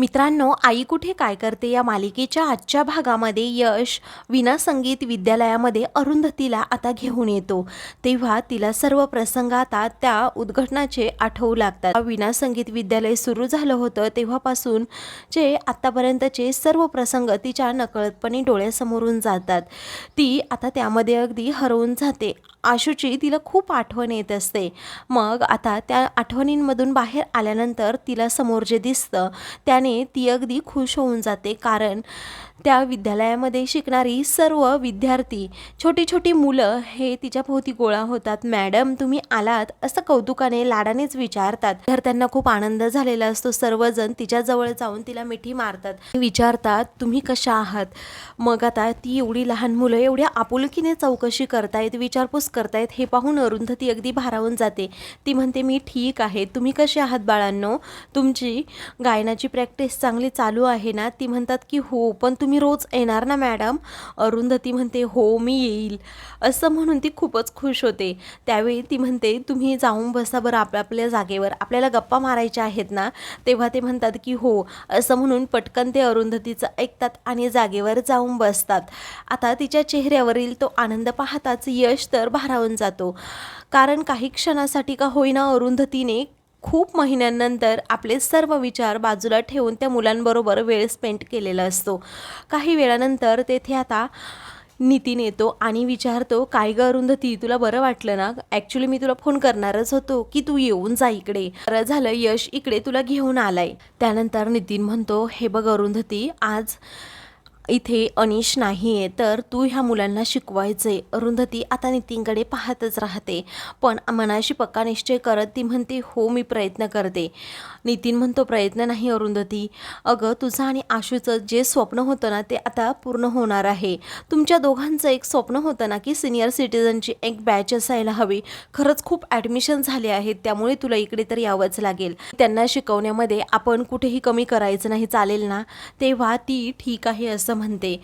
मित्रांनो आई कुठे काय करते या मालिकेच्या आजच्या भागामध्ये यश विना संगीत विद्यालयामध्ये अरुंधतीला आता घेऊन येतो. तेव्हा तिला सर्व प्रसंग आता त्या उद्घटनाचे आठवू लागतात. विना संगीत विद्यालय सुरू झालं होतं तेव्हापासून जे आत्तापर्यंतचे सर्व प्रसंग तिच्या नकळतपणे डोळ्यासमोरून जातात. ती आता त्यामध्ये अगदी हरवून जाते. आशूची तिला खूप आठवण येत असते. मग आता त्या आठवणींमधून बाहेर आल्यानंतर तिला समोर जे दिसतं त्याने ती अगदी खुश होऊन जाते. कारण त्या विद्यालयामध्ये शिकणारी सर्व विद्यार्थी छोटी छोटी मुलं हे तिच्या भोवती गोळा होतात. मॅडम तुम्ही आलात. असं कौतुकाने लाडानेच विचारतात. तर त्यांना खूप आनंद झालेला असतो. सर्वजण तिच्याजवळ जाऊन तिला मिठी मारतात. विचारतात तुम्ही कशा आहात? मग आता ती एवढी लहान मुलं एवढ्या आपुलकीने चौकशी करतायत विचारपूस करतायत हे पाहून अरुंधती अगदी भारावून जाते. ती म्हणते मी ठीक आहे. तुम्ही कसे आहात बाळांनो? तुमची गायनाची प्रॅक्टिस चांगली चालू आहे ना? ती म्हणतात की हो पण तुम्ही रोज येणार ना मॅडम? अरुंधती म्हणते हो मी येईल. असं म्हणून ती खूपच खुश होते. त्यावेळी ती म्हणते तुम्ही जाऊन बसा बरं आपल्या आपल्या जागेवर. आपल्याला गप्पा मारायच्या आहेत ना? तेव्हा ते म्हणतात की हो. असं म्हणून पटकन ते अरुंधतीचं ऐकतात आणि जागेवर जाऊन बसतात. आता तिच्या चेहऱ्यावरील तो आनंद पाहताच यश तर भारावून जातो. कारण काही क्षणासाठी का होईना अरुंधतीने खूप महिन्यांनंतर आपले सर्व विचार बाजूला ठेवून त्या मुलांबरोबर वेळ स्पेंड केलेला असतो. काही वेळानंतर तेथे आता नितीन येतो आणि विचारतो काय ग अरुंधती तुला बरं वाटलं ना? ॲक्च्युली मी तुला फोन करणारच होतो की तू येऊन जा इकडे. बरं झालं यश इकडे तुला घेऊन आलाय. त्यानंतर नितीन म्हणतो हे बघ अरुंधती आज इथे अनिश नाही आहे तर तू ह्या मुलांना शिकवायचे अरुंधती आता नितीनकडे पाहतच राहते. पण मनाशी पक्का निश्चय करत ती म्हणते हो मी प्रयत्न करते. नितीन म्हणतो प्रयत्न नाही अरुंधती. अगं तुझं आणि आशूचं जे स्वप्न होतं ना ते आता पूर्ण होणार आहे. तुमच्या दोघांचं एक स्वप्न होतं ना की सिनियर सिटीजनची एक बॅच असायला हवी. खरंच खूप ॲडमिशन झाले आहेत त्यामुळे तुला इकडे तर यावंच लागेल. त्यांना शिकवण्यामध्ये आपण कुठेही कमी करायचं नाही चालेल ना? तेव्हा ती ठीक आहे असं म्हणते.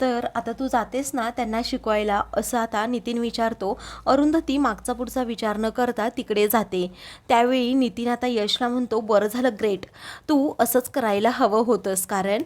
तर आता तू जातेस ना त्यांना शिकवायला असं आता नितीन विचारतो. अरुंधती मागचा पुढचा विचार न करता तिकडे जाते. त्यावेळी नितीन आता यशला म्हणतो बरं झालं ग्रेट तू असंच करायला हवं होतंस कारण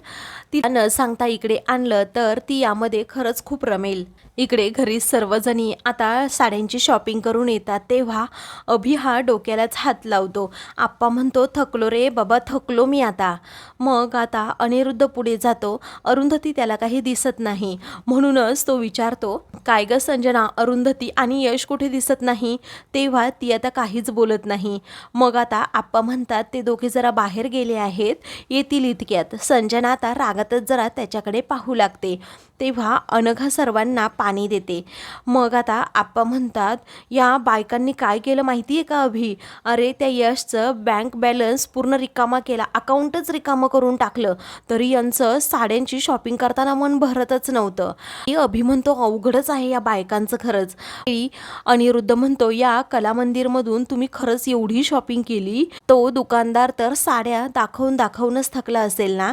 तिला न सांगता इकडे आणलं तर ती यामध्ये खरंच खूप रमेल. इकडे घरी सर्वजणी आता साड्यांची शॉपिंग करून येतात. तेव्हा अभि हा डोक्यालाच हात लावतो. आप्पा म्हणतो थकलो रे बाबा थकलो मी आता. मग आता अनिरुद्ध पुढे जातो. अरुंधती त्याला काही दिसत नाही. म्हणूनच तो विचारतो काय ग संजना अरुंधती आणि यश कुठे दिसत नाही? तेव्हा ती आता काहीच बोलत नाही. मग आता आप्पा म्हणतात ते दोघे जरा बाहेर गेले आहेत. येतील इतक्यात. संजना आता रागातच जरा त्याच्याकडे पाहू लागते. तेव्हा अनघा सर्वांना पाणी देते. मग आता आप्पा म्हणतात या बायकांनी काय केलं माहिती आहे का अभि? अरे त्या यशचं बँक बॅलन्स पूर्ण रिकामा केला. अकाउंटच रिकामं करून टाकलं. तरी यांचं साड्यांची शॉपिंग करताना मन भरतच नव्हतं. ही अभि म्हणतो अवघडच आहे या बायकांचं खरंच. अनिरुद्ध म्हणतो या कला मंदिरमधून तुम्ही खरंच एवढी शॉपिंग केली? तो दुकानदार तर साड्या दाखवून दाखवूनच थकला असेल ना?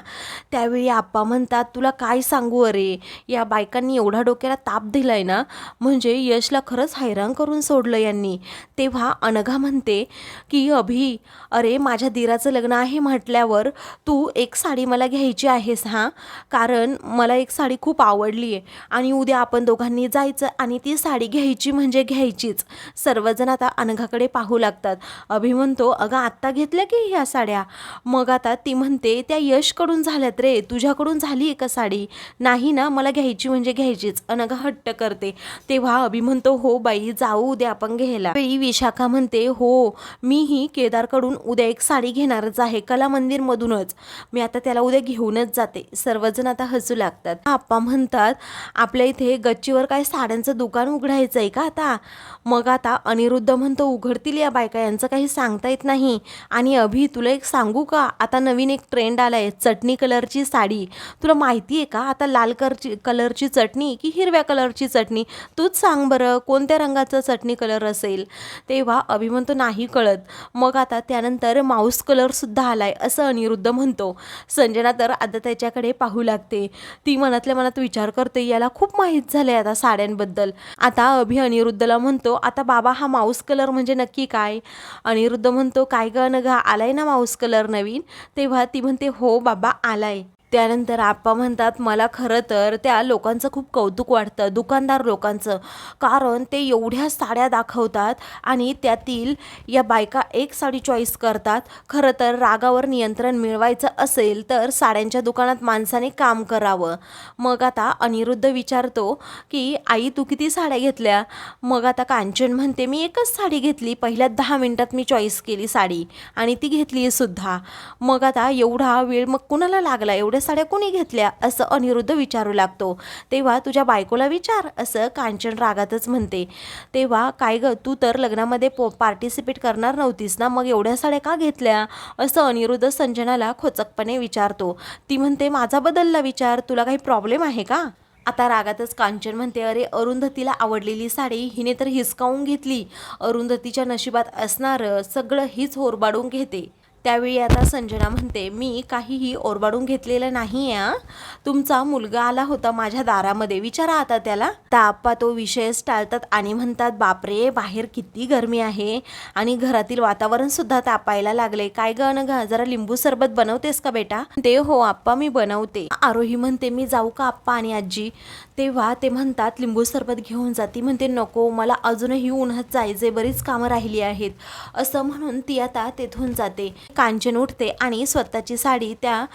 त्यावेळी आप्पा म्हणतात तुला काय सांगू अरे? या बायकांनी एवढा डोक्याला ताप दिलाय ना म्हणजे यशला खरंच हैराण करून सोडलं यांनी. तेव्हा अनघा म्हणते की अभि अरे माझ्या दिराचं लग्न आहे म्हटल्यावर तू एक साडी मला घ्यायची आहेस हां? कारण मला एक साडी खूप आवडली आहे आणि उद्या आपण दोघांनी जायचं आणि ती साडी घ्यायची म्हणजे घ्यायचीच. सर्वजण आता अनघाकडे पाहू लागतात. अभि म्हणतो अगं आत्ता घेतल्या की ह्या साड्या? मग आता ती म्हणते त्या यशकडून झाल्यात रे तुझ्याकडून झाली आहे का साडी? नाही ना मला घ्यायची म्हणजे घ्यायचीच. अनघा हट्ट करते. तेव्हा अभि म्हणतो हो बाई जाऊ उद्या आपण घ्यायला. वेळी विशाखा म्हणते हो मीही केदारकडून उद्या एक साडी घेणारच आहे कला मंदिरमधूनच. मी आता त्याला उद्या घेऊनच जाते. सर्वजण आता हसू लागतात. आप्पा म्हणतात आपल्या इथे गच्चीवर काय साड्यांचं दुकान उघडायचं आहे का आता? मग आता अनिरुद्ध म्हणतो उघडतील या बायका यांचं काही सांगता येत नाही. आणि अभि तुला एक सांगू का? आता नवीन एक ट्रेंड आलाय चटणी कलरची साडी. तुला माहिती आहे का? आता लाल कलरची कलरची कलरची चटणी की हिरव्या कलरची चटणी? तूच सांग बरं कोणत्या रंगाचा चटणी कलर असेल? तेव्हा अभि म्हणतो नाही कळत. मग आता त्यानंतर माऊस कलरसुद्धा आलाय असं अनिरुद्ध म्हणतो. संजना तर आता त्याच्याकडे पाहू लागते. ती मनातल्या मनात विचार करते याला खूप माहीत झालं आहे आता साड्यांबद्दल. आता अभि अनिरुद्धला म्हणतो आता बाबा हा माऊस कलर म्हणजे नक्की काय? अनिरुद्ध म्हणतो काय ग न गा आलाय ना माऊस कलर नवीन? तेव्हा ती म्हणते हो बाबा आलाय. त्यानंतर आप्पा म्हणतात मला खरं तर त्या लोकांचं खूप कौतुक वाटतं दुकानदार लोकांचं. कारण ते एवढ्या साड्या दाखवतात आणि त्यातील या बायका एक साडी चॉईस करतात. खरं तर रागावर नियंत्रण मिळवायचं असेल तर साड्यांच्या दुकानात माणसाने काम करावं. मग आता अनिरुद्ध विचारतो की आई तू किती साड्या घेतल्या? मग आता कांचन म्हणते मी एकच साडी घेतली. पहिल्या दहा मिनटात मी चॉईस केली साडी आणि ती घेतली सुद्धा मग आता एवढा वेळ मग कुणाला लागला? एवढ्या साड्या कोणी घेतल्या असं अनिरुद्ध विचारू लागतो. तेव्हा तुझ्या बायकोला विचार असं कांचन रागातच म्हणते. तेव्हा काय ग तू तर लग्नामध्ये पो पार्टिसिपेट करणार नव्हतीस ना मग एवढ्या साड्या का घेतल्या? असं अनिरुद्ध संजनाला खोचकपणे विचारतो. ती म्हणते माझा बदलला विचार तुला काही प्रॉब्लेम आहे का? आता रागातच कांचन म्हणते अरे अरुंधतीला आवडलेली साडी हिने तर हिसकावून घेतली. अरुंधतीच्या नशिबात असणारं सगळं हीच होरबाडून घेते. त्यावेळी आता संजना म्हणते मी काहीही ओरबाडून घेतलेलं नाही आहे तुमचा मुलगा आला होता माझ्या दारामध्ये. विचारा आता त्याला. ताप्पा तो विषयच टाळतात आणि म्हणतात बापरे बाहेर किती गरमी आहे आणि घरातील वातावरण सुद्धा तापायला लागले काय ग न जरा लिंबू सरबत बनवतेस का बेटा? ते हो आप्पा मी बनवते. आरोही म्हणते मी जाऊ का आप्पा आणि आजी तेव्हा ते म्हणतात लिंबू सरबत घेऊन जाती म्हणते नको मला अजूनही उन्हात जायचे बरीच कामं राहिली आहेत. असं म्हणून ती आता तेथून जाते. कांचन उठते आणि स्वतःची साडी त्या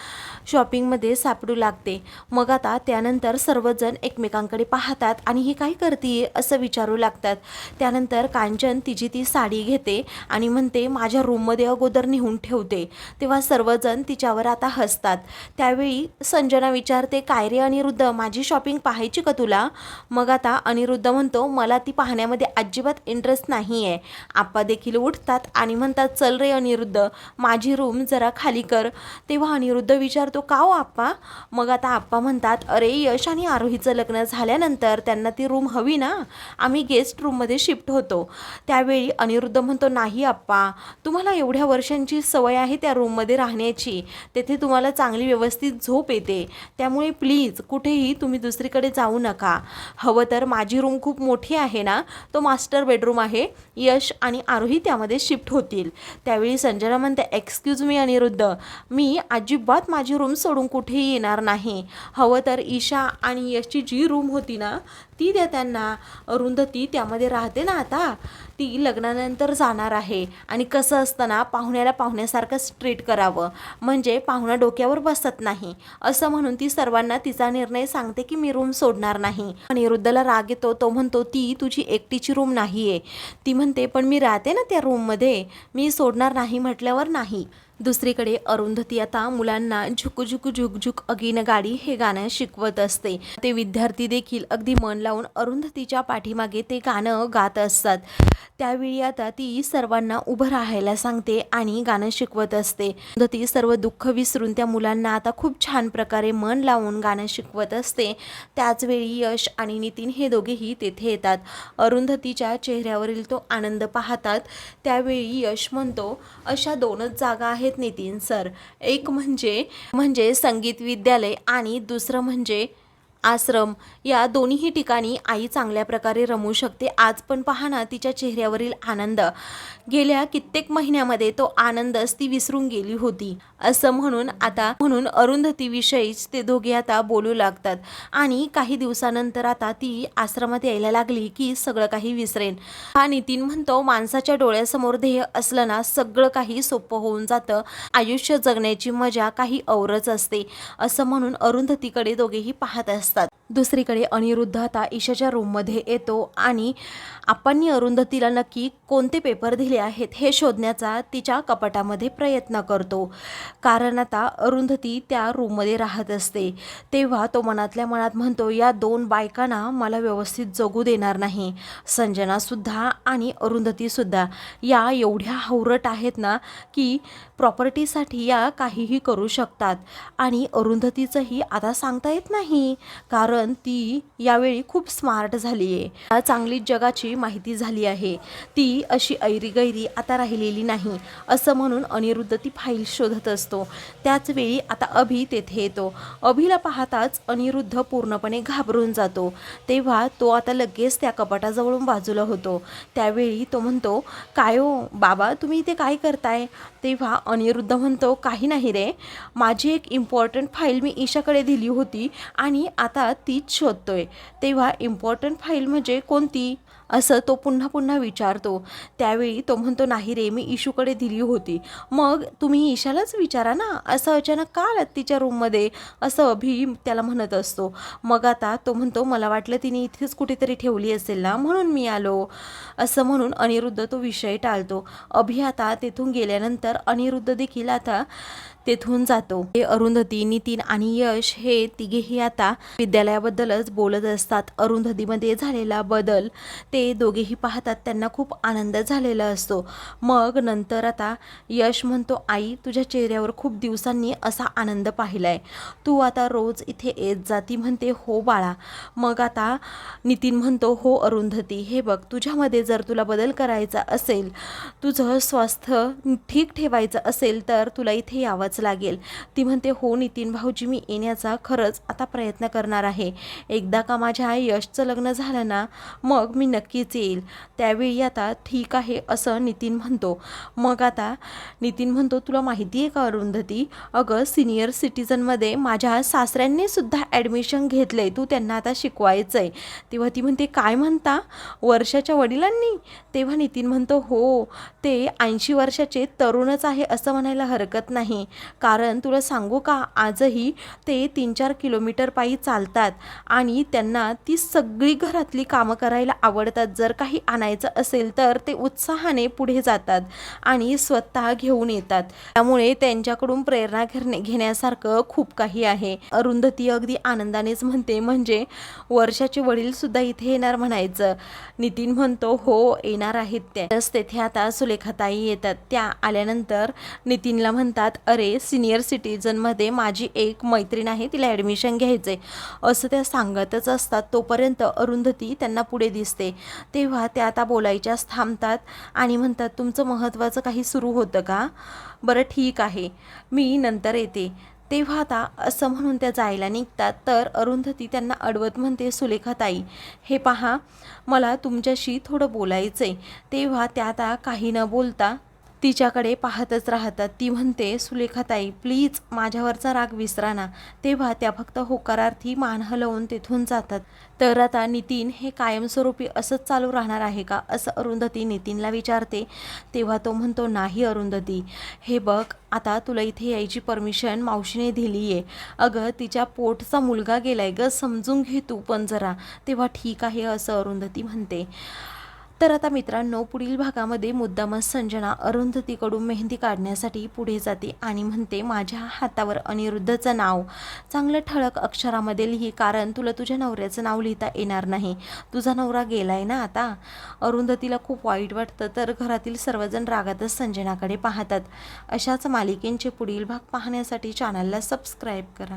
शॉपिंगमध्ये सापडू लागते. मग आता त्यानंतर सर्वजण एकमेकांकडे पाहतात आणि ही काय करते असं विचारू लागतात. त्यानंतर कांचन तिची ती साडी घेते आणि म्हणते माझ्या रूममध्ये अगोदर नेऊन ठेवते. तेव्हा सर्वजण तिच्यावर आता हसतात. त्यावेळी संजना विचारते काय रे अनिरुद्ध माझी शॉपिंग पाहायची का तुला? मग आता अनिरुद्ध म्हणतो मला ती पाहण्यामध्ये अजिबात इंटरेस्ट नाही आहे आप्पा देखील उठतात आणि म्हणतात चल रे अनिरुद्ध माझी रूम जरा खाली कर. तेव्हा अनिरुद्ध विचारतो का हो आप्पा? मग आता आप्पा म्हणतात अरे यश आणि आरोहीचं लग्न झाल्यानंतर त्यांना ती रूम हवी ना? आम्ही गेस्ट रूममध्ये शिफ्ट होतो. त्यावेळी अनिरुद्ध म्हणतो नाही आप्पा. तुम्हाला एवढ्या वर्षांची सवय आहे त्या रूममध्ये राहण्याची. तेथे तुम्हाला चांगली व्यवस्थित झोप येते. त्यामुळे प्लीज कुठेही तुम्ही दुसरीकडे जाऊ नका. हवं तर माझी रूम खूप मोठी आहे ना? तो मास्टर बेडरूम आहे. यश आणि आरोही त्यामध्ये शिफ्ट होतील. त्यावेळी संजना म्हणते एक्सक्यूज मी अनिरुद्ध. मी अजिबात माझी रूम सोडून कुठेही येणार नाही. हवं तर ईशा आणि यशची जी रूम होती ना ती द्या त्यांना. अरुंधती त्यामध्ये राहते ना आता. ती लग्नानंतर जाणार आहे. आणि कसं असतं ना पाहुण्याला पाहुण्यासारखं ट्रीट करावं. म्हणजे पाहुणा डोक्यावर बसत नाही. असं म्हणून ती सर्वांना तिचा निर्णय सांगते की मी रूम सोडणार नाही. अनिरुद्धला राग येतो. तो म्हणतो ती तुझी एकटीची रूम नाही आहे ती म्हणते पण मी राहते ना त्या रूममध्ये मी सोडणार नाही म्हटल्यावर नाही. दुसरीकडे अरुंधती आता मुलांना झुक झुक झुक झुक अगीन गाडी हे गाणं शिकवत असते. ते विद्यार्थी देखील अगदी मन लावून अरुंधतीच्या पाठीमागे ते गाणं गात असतात. त्यावेळी आता ती सर्वांना उभं राहायला सांगते आणि गाणं शिकवत असते. ती सर्व दुःख विसरून त्या मुलांना आता खूप छान प्रकारे मन लावून गाणं शिकवत असते. त्याचवेळी यश आणि नितीन हे दोघेही तेथे येतात. अरुंधतीच्या चेहऱ्यावरील तो आनंद पाहतात. त्यावेळी यश म्हणतो अशा दोनच जागा आहेत नितीन सर. एक म्हणजे म्हणजे संगीत विद्यालय आणि दुसरं म्हणजे आश्रम या दोन्हीही ठिकाणी आई चांगल्या प्रकारे रमू शकते. आज पण पहा ना तिच्या चेहऱ्यावरील आनंद. गेल्या कित्येक महिन्यामध्ये तो आनंदच ती विसरून गेली होती. असं म्हणून आता म्हणून अरुंधतीविषयीच ते दोघे आता बोलू लागतात. आणि काही दिवसानंतर आता ती आश्रमात यायला लागली की सगळं काही विसरेन. हा नितीन म्हणतो माणसाच्या डोळ्यासमोर ध्येय असलं ना सगळं काही सोपं होऊन जातं. आयुष्य जगण्याची मजा काही औरच असते. असं म्हणून अरुंधतीकडे दोघेही पाहत असतात. that दुसरीकडे अनिरुद्ध आता ईशाच्या रूममध्ये येतो आणि आपणनी अरुंधतीला नक्की कोणते पेपर दिले आहेत हे शोधण्याचा तिच्या कपाटामध्ये प्रयत्न करतो. कारण आता अरुंधती त्या रूममध्ये राहत असते. तेव्हा तो मनातल्या मनात म्हणतो या दोन बायकांना मला व्यवस्थित जगू देणार नाही. संजनासुद्धा आणि अरुंधतीसुद्धा या एवढ्या हवरट आहेत ना की प्रॉपर्टीसाठी या काहीही करू शकतात. आणि अरुंधतीचंही आता सांगता येत नाही. कारण कारण ती यावेळी खूप स्मार्ट झाली आहे चांगलीच जगाची माहिती झाली आहे. ती अशी ऐरीगैरी आता राहिलेली नाही असं म्हणून अनिरुद्ध ती फाईल शोधत असतो. त्याचवेळी आता अभि तेथे येतो. अभिला पाहताच अनिरुद्ध पूर्णपणे घाबरून जातो. तेव्हा तो आता लगेच त्या कपाटाजवळून बाजूला होतो. त्यावेळी तो म्हणतो काय हो बाबा तुम्ही इथे काय करताय? तेव्हा अनिरुद्ध म्हणतो काही नाही रे. माझी एक इम्पॉर्टंट फाईल मी ईशाकडे दिली होती आणि आता तीच शोधतोय. तेव्हा इम्पॉर्टंट फाईल म्हणजे कोणती? असं तो पुन्हा पुन्हा विचारतो. त्यावेळी तो म्हणतो नाही रे मी इशूकडे दिली होती. मग तुम्ही ईशालाच विचारा ना. असं अचानक का आलात तिच्या रूममध्ये असं अभि त्याला म्हणत असतो. मग आता तो म्हणतो मला वाटलं तिने इथेच कुठेतरी ठेवली असेल ना म्हणून मी आलो. असं म्हणून अनिरुद्ध तो विषय टाळतो. अभि आता तेथून गेल्यानंतर अनिरुद्ध देखील आता तेथून जातो. हे अरुंधती नितीन आणि यश हे तिघेही आता विद्यालयाबद्दलच बोलत असतात. अरुंधतीमध्ये झालेला बदल ते दोघेही पाहतात. त्यांना खूप आनंद झालेला असतो. मग नंतर आता यश म्हणतो आई तुझ्या चेहऱ्यावर खूप दिवसांनी असा आनंद पाहिलाय. तू आता रोज इथे येत जाती म्हणते हो बाळा. मग आता नितीन म्हणतो हो अरुंधती हे बघ तुझ्यामध्ये जर तुला बदल करायचा असेल तुझं स्वास्थ्य ठीक ठेवायचं असेल तर तुला इथे यावंच लागेल. ती म्हणते हो नितीन भाऊजी मी येण्याचा खरंच आता प्रयत्न करणार आहे. एकदा का माझ्या यशचं लग्न झालं ना मग मी नक्कीच येईल. त्यावेळी आता ठीक आहे असं नितीन म्हणतो. मग आता नितीन म्हणतो तुला माहिती आहे का अरुंधती? अगं सिनियर सिटीजनमध्ये माझ्या सासऱ्यांनी सुद्धा ॲडमिशन घेतलं आहे तू त्यांना आता शिकवायचं आहे तेव्हा ती म्हणते काय म्हणता? वर्षाच्या वडिलांनी? तेव्हा नितीन म्हणतो हो ते ऐंशी वर्षाचे तरुणच आहे असं म्हणायला हरकत नाही. कारण तुला सांगू का आजही ते तीन चार किलोमीटर पायी चालतात आणि त्यांना ती सगळी घरातली कामं करायला आवडतात. जर काही आणायचं असेल तर ते उत्साहाने पुढे जातात आणि स्वतः घेऊन येतात. त्यामुळे त्यांच्याकडून प्रेरणा घेणे घेण्यासारखं खूप काही आहे. अरुंधती अगदी आनंदानेच म्हणते म्हणजे वर्षाचे वडील सुद्धा इथे येणार म्हणायचं. नितीन म्हणतो हो येणार आहेत त्या तेथे आता सुलेखाताई येतात. त्या आल्यानंतर नितीनला म्हणतात अरे सिनियर सिटीजनमध्ये माझी एक मैत्रीण आहे तिला ॲडमिशन घ्यायचं आहे असं त्या सांगतच असतात तोपर्यंत अरुंधती त्यांना पुढे दिसते. तेव्हा त्या आता बोलायच्याच थांबतात आणि म्हणतात तुमचं महत्त्वाचं काही सुरू होतं का? बरं ठीक आहे. मी नंतर येते. तेव्हा आता असं म्हणून त्या जायला निघतात. तर अरुंधती त्यांना अडवत म्हणते सुलेखाताई हे पहा मला तुमच्याशी थोडं बोलायचं आहे तेव्हा त्या आता काही न बोलता तिच्याकडे पाहतच राहतात. ती म्हणते सुलेखाताई प्लीज माझ्यावरचा राग विसरा ना. तेव्हा त्या फक्त होकारार्थी मान हलवून तेथून जातात. तर आता नितीन हे कायमस्वरूपी असंच चालू राहणार आहे का? असं अरुंधती नितीनला विचारते. तेव्हा तो म्हणतो नाही अरुंधती. हे बघ आता तुला इथे यायची परमिशन मावशीने दिली आहे अगं तिच्या पोटचा मुलगा गेलाय ग समजून घे तू पण जरा. तेव्हा ठीक आहे असं अरुंधती म्हणते. तर आता मित्रांनो पुढील भागामध्ये मुद्दामच संजना अरुंधतीकडून मेहंदी काढण्यासाठी पुढे जाते आणि म्हणते माझ्या हातावर अनिरुद्धचं नाव. चांगलं ठळक अक्षरामध्ये लिही कारण तुला तुझ्या नवऱ्याचं नाव लिहिता येणार नाही. तुझा नवरा गेलाय ना आता? अरुंधतीला खूप वाईट वाटतं तर घरातील सर्वजण रागातच संजनाकडे पाहतात. अशाच मालिकेंचे पुढील भाग पाहण्यासाठी चॅनलला सबस्क्राईब करा.